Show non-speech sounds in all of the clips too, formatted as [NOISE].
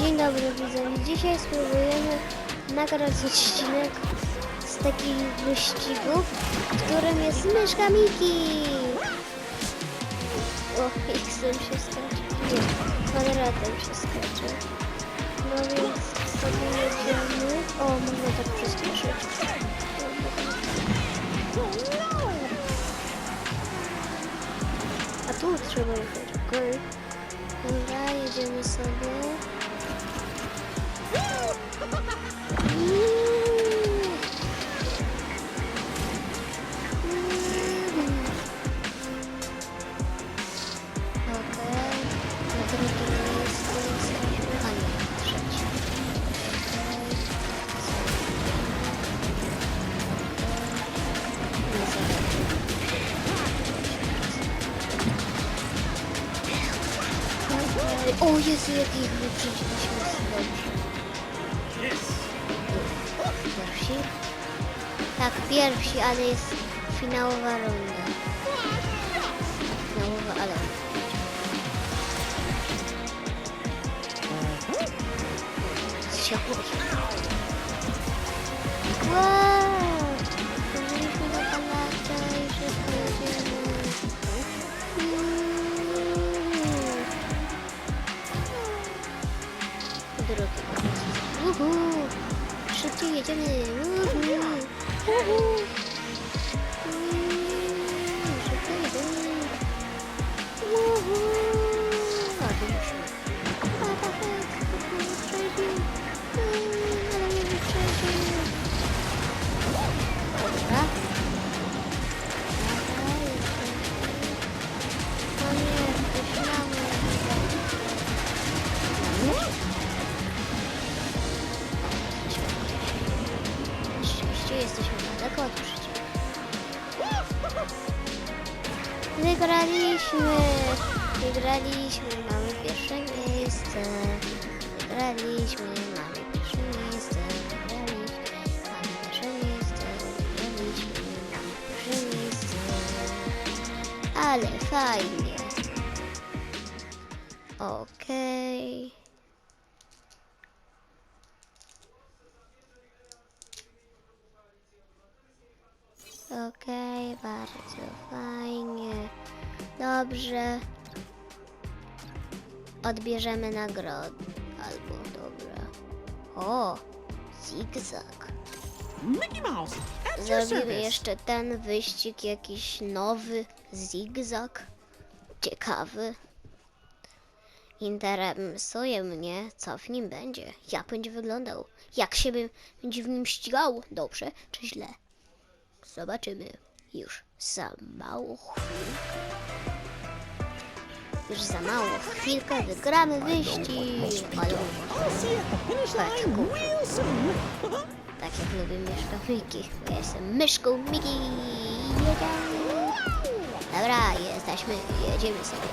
Dzień dobry widzowie. Dzisiaj spróbujemy nagrać odcinek z takich wyścigów, w którym jest myszka Miki. O, X-em się skacze. Nie, kwadratem się skacze. No więc sobie jedziemy. O, można tak przyspieszyć. A tu trzeba jechać, okej. Dobra, jedziemy sobie. O Jezu, jakich wyprzedziliśmy dobrze. Pierwsi? Tak, pierwsi, ale jest finałowa runda. Finałowa, ale... Ciepło. Wow! Uhu. Szybciej jedziemy. Uhu. Uhu. Mm, Mamy pierwsze miejsce. Wygraliśmy, mamy pierwsze miejsce. Wygraliśmy, mamy pierwsze miejsce. Wygraliśmy, mamy pierwsze miejsce. Ale fajnie. Okej. Okej, bardzo fajnie. Dobrze. Odbierzemy nagrodę. Albo dobra. O, zigzag. Mickey Mouse, at your Zrobimy service. jeszcze ten wyścig, jakiś nowy zigzag. Ciekawy. Interesuje mnie, co w nim będzie. Jak będzie wyglądał. Jak się by- będzie w nim ścigał. Dobrze czy źle. Zobaczymy już za małą chwilę. Już za małą chwilkę wygramy wyścig. Ale tak jak lubię myszka Miki. Ja jestem myszką Miki. Dobra, jesteśmy. Jedziemy sobie.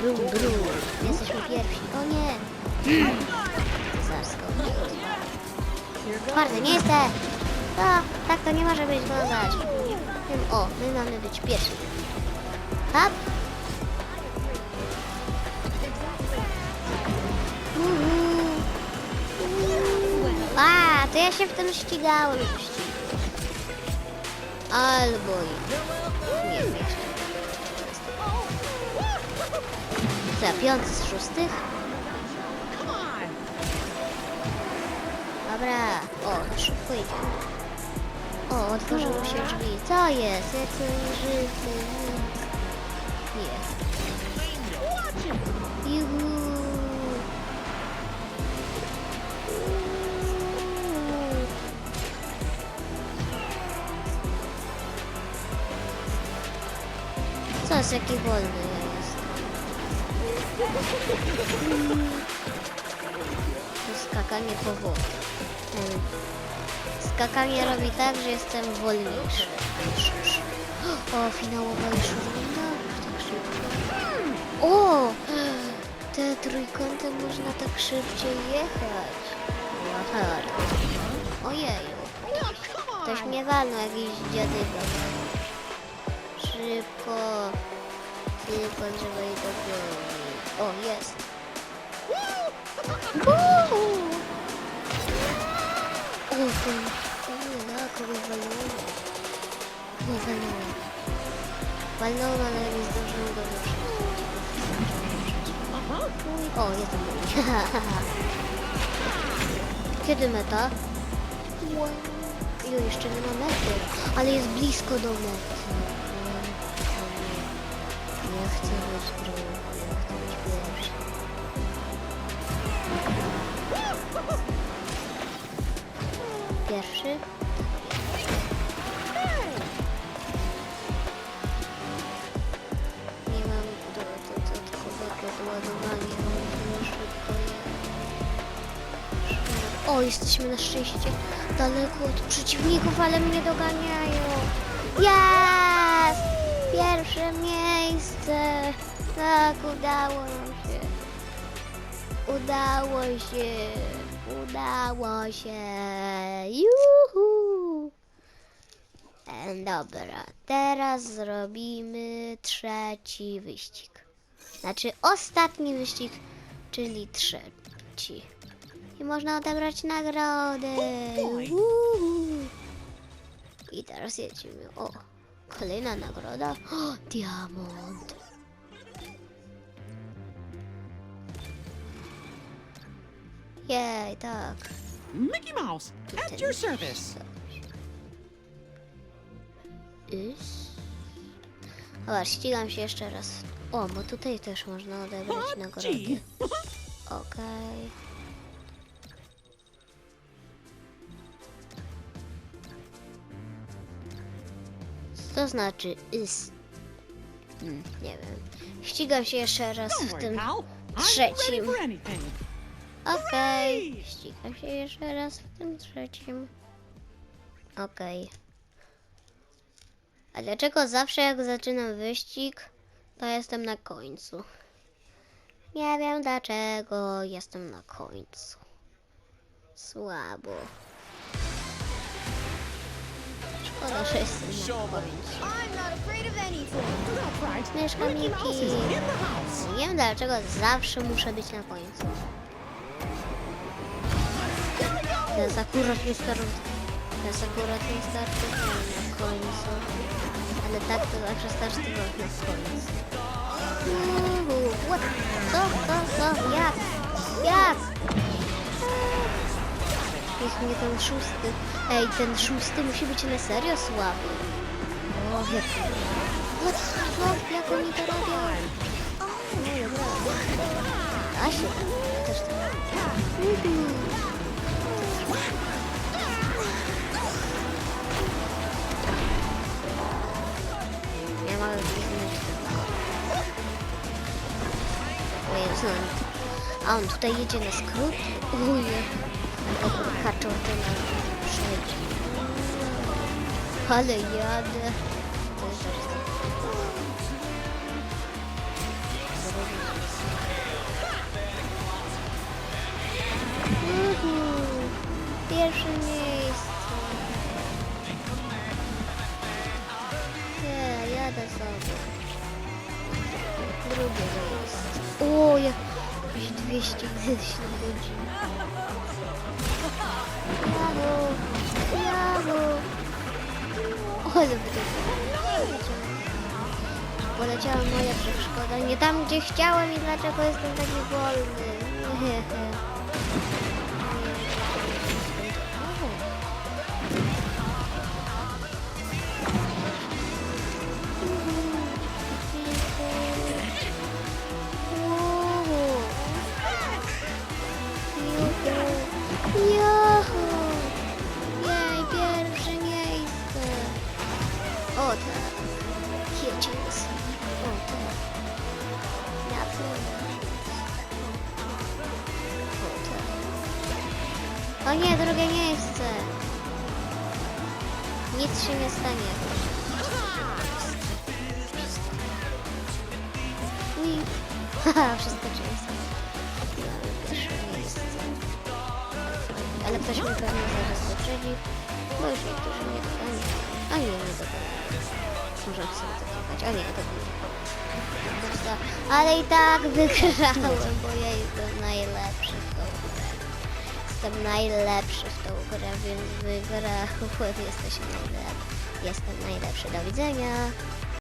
Brum, brum. Jesteśmy pierwsi. O nie. Zarsko. Bardzo, nie jestem. To, tak to nie może być wyglądać. O, my mamy być pierwsi. Hop. A, to ja się w tym ścigałem już. Albo i... Nie, nie chcę. Za piąty z szóstych? Dobra. O, szybko idziemy. O, otworzyły się drzwi. Co jest? To żywy? Nie. Juhu. Jest jaki wolny ja jestem? To skakanie po. Em, Skakanie robi tak, że jestem wolniejszy. O, finałowa już runda? Tak szybko. O! Te trójkąty można tak szybciej jechać. Aha. Ojeju. Ktoś mnie walnął, jakiś dziadyga. Szybko. Filip Andrzej do bioli. O, jest. Uuu! O, nie, na kogo walnąłem? Nie walnąłem. Walnąłem, ale nie zdążyłem go wyprzedzić. O, nie to mój. [LAUGHS] Kiedy meta? Jo, jeszcze nie ma mety, ale jest blisko do mnie chcę być drugi, ja chcę być pierwszy. Pierwszy? Nie mam do, do, dodatkowego doładowania, szybko je... O, jesteśmy na szczęście daleko od przeciwników, ale mnie doganiają. Jest! Pierwsze miejsce! Tak, udało nam się. Udało się. Udało się. Juhu! E, Dobra, teraz zrobimy trzeci wyścig. Znaczy ostatni wyścig, czyli trzeci. I można odebrać nagrodę. Oj. Uhu. I teraz jedziemy. O, kolejna nagroda. O, diamont. Jej, tak. Mickey Mouse, at your service. Is. Dobra, ścigam się jeszcze raz. O, bo tutaj też można odebrać nagrody. [LAUGHS] Okej. Co to znaczy is? Hmm, nie wiem. Ścigam się jeszcze raz w tym. trzecim. Okej. Hooray! Ścigam się jeszcze raz w tym trzecim. Okej. A dlaczego zawsze jak zaczynam wyścig, to jestem na końcu? Nie wiem dlaczego jestem na końcu. Słabo. Mickey Mouse is Miki. in the house. Nie wiem dlaczego zawsze muszę być na końcu. Teraz akurat nie starczy. Teraz akurat nie starczy na końcu. Ale tak to zawsze starczy to na końcu. What? Co? Co? Co? Jak? Jak? Niech mnie ten szósty. Ej, ten szósty musi być na serio słaby. O, jak? What? Co? Jak oni to robią? No dobra. Da się. Też. Mhm. Ja tylko. O Jezu, a on tutaj jedzie na skrót? Uje. Dobra, kaczą ten przejdzie. Ale jadę. To tak. Uhu. Pierwsze miejsce. Nie, jadę sobie. Drugie miejsce. O, jak- jakieś 200 gdzieś na By to Poleciała moja przeszkoda. Nie tam, gdzie chciałem i dlaczego jestem taki wolny. [LAUGHS] O nie, drugie miejsce! Nic się nie stanie. Ui. Haha, przeskoczyłem sobie. Pierwsze miejsce. Ale ktoś mi pewnie zaraz wyprzedzi, bo już niektórzy mnie dogonią. A nie, nie dogonią. Może to klikać, a nie, dogonią. Ale i tak wygrałem, bo ja jestem najlepszy. Jestem najlepszy w tą grę, więc wygrałem. [LAUGHS] Jesteśmy najlepsi. Jestem najlepszy. Do widzenia.